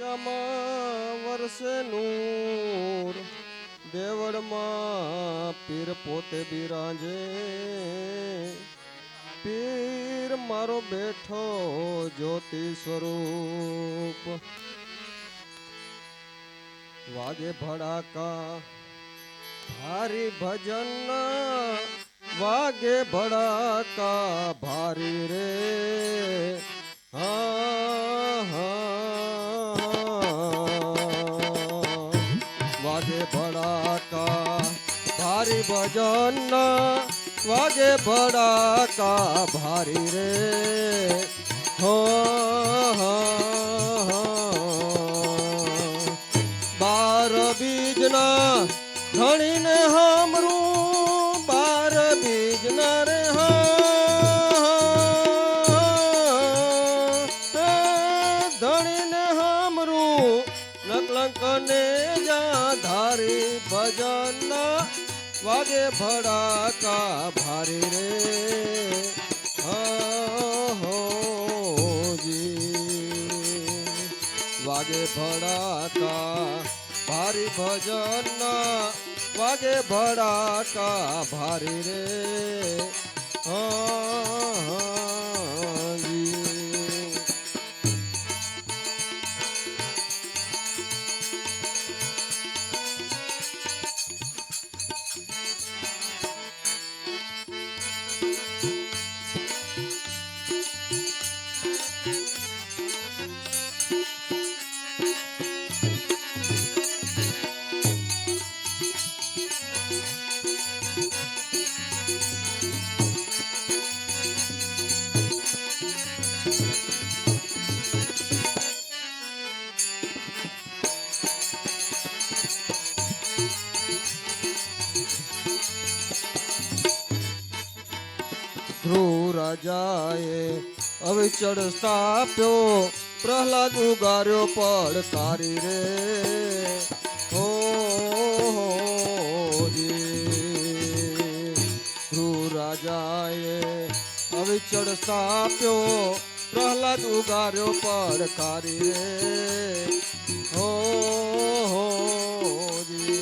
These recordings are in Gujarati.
દ્વારકામાં વરસે નૂર દેવળમાં પીર પોતે બિરાજે પીર મારો બેઠો જ્યોતિ સ્વરૂપ વાગે ભડાકા ભારી ભજન વાગે ભડાકા ભારી રે ભજન વાગે ભડાકા ભારી રે. હો બાર બીજના ધણીને હામરું, બાર બીજના રે. ધણીને હામરું નકલંકને જા ધારી ભજન વાગે ભડાકા ભારી રે. હોજી વાગે ભડાકા ભારી ભજન વાગે ભડાકા ભારી રે. હા ધ્રુવ રાજાએ અવિચળ સ્થાપ્યો પ્રહલાદ ઉગાર્યો પડકારી રે હો હો જી. ધ્રુવ રાજાએ અવિચળ સ્થાપ્યો પ્રહલાદ ઉગાર્યો પડકારી રે હો હો જી.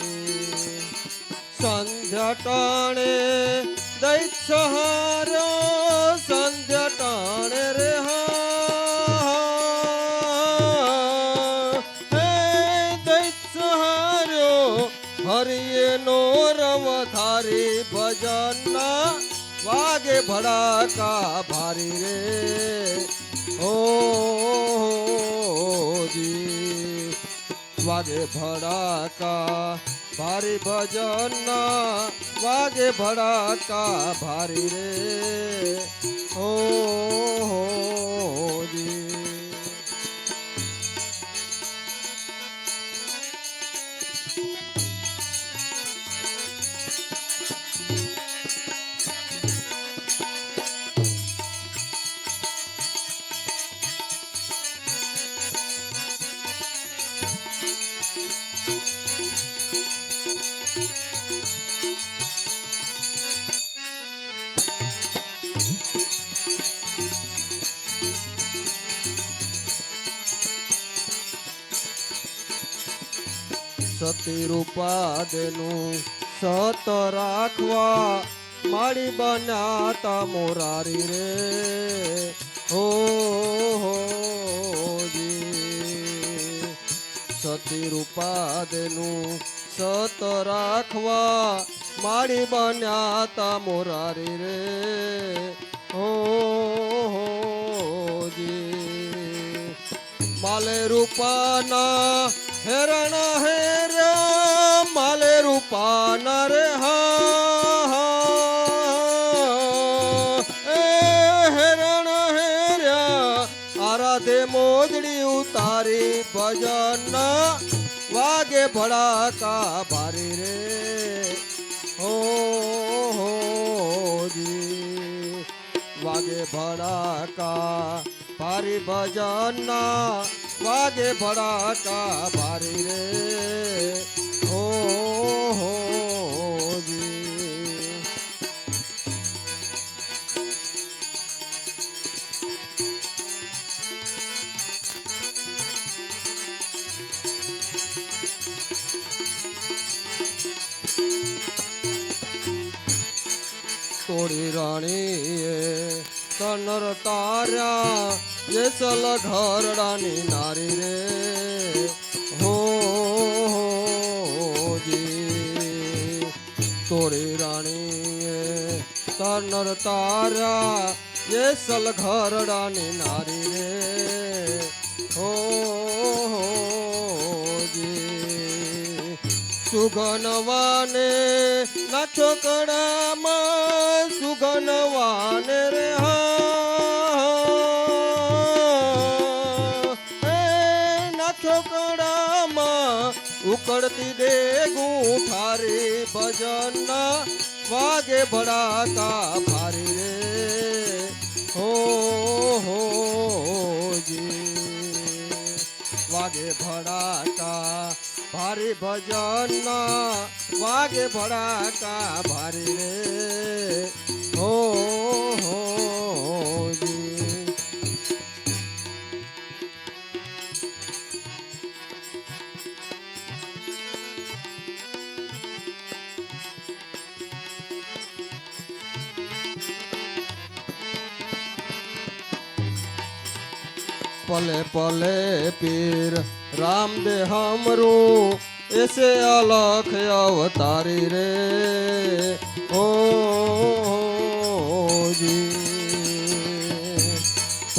સંધ્યા ટાણે દૈત ભજનના વાગે ભડાકા ભારી રે. ઓ વાગે ભડાકા ભારી ભજન વાગે ભડાકા ભારી રે. ઓ સતી રૂપાદનું સત રાખવા માળી બનાતા મોરારી રે. હો હો, જી. સતી રાખવા માળી બન્યાતા મોરારી રે. હો હો માલે રૂપાના હેરણ હેર માલે नर हा हेरण हेर्या आरा दे मोजड़ी उतारी भजन वागे बड़ा का बारी रे। हो हो, जी। वागे बड़ा का पारी भजन वागे बड़ा का बारी रे। થોડી રાણીએ કનર તાર્યા જેસલ ઘરડાની નારી રે. હો જી. તોરી રાણીએ કનર તાર્યા જેસલ ઘરડાની નારી રે. હો સુગનવાને ના છોકરામાં સુગનવાને રે એ ના છોકરામાં ઉકળતી ડેગું ઠારી ભજનના વાગે ભડાકા ભારી રે. હો હો, જી. વાગે ભડાકા ભારી ભજન વાગે ભડાકા ભારી રે. पले पले पीर। राम दे हमरू, ऐसे अलख अवतारी रे। ओ, जी।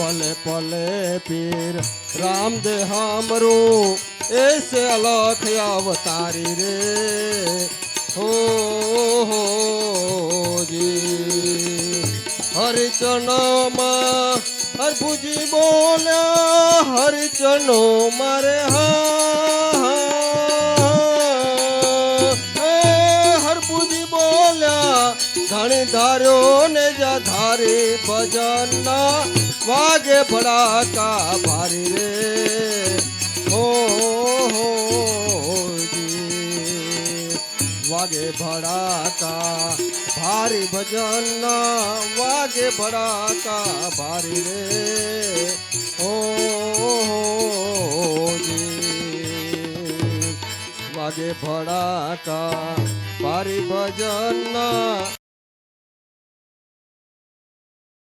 पले पले पीर, राम दे हमरू, ऐसे अलख अवतारी रे। हो जी। हरिचरण मा હરભુજી બોલ્યા હરિચરણો મારે હા હરભુજી બોલ્યા ઘણી ધાર્યો ને જા ધારી ભજનના વાગે ભડાકા ભારી રે હો હો જી વાગે ભડાકા ભારી ભજન વાગે ભડાકા ભારી રે. ઓ વાગે ભડાકા ભારી ભજન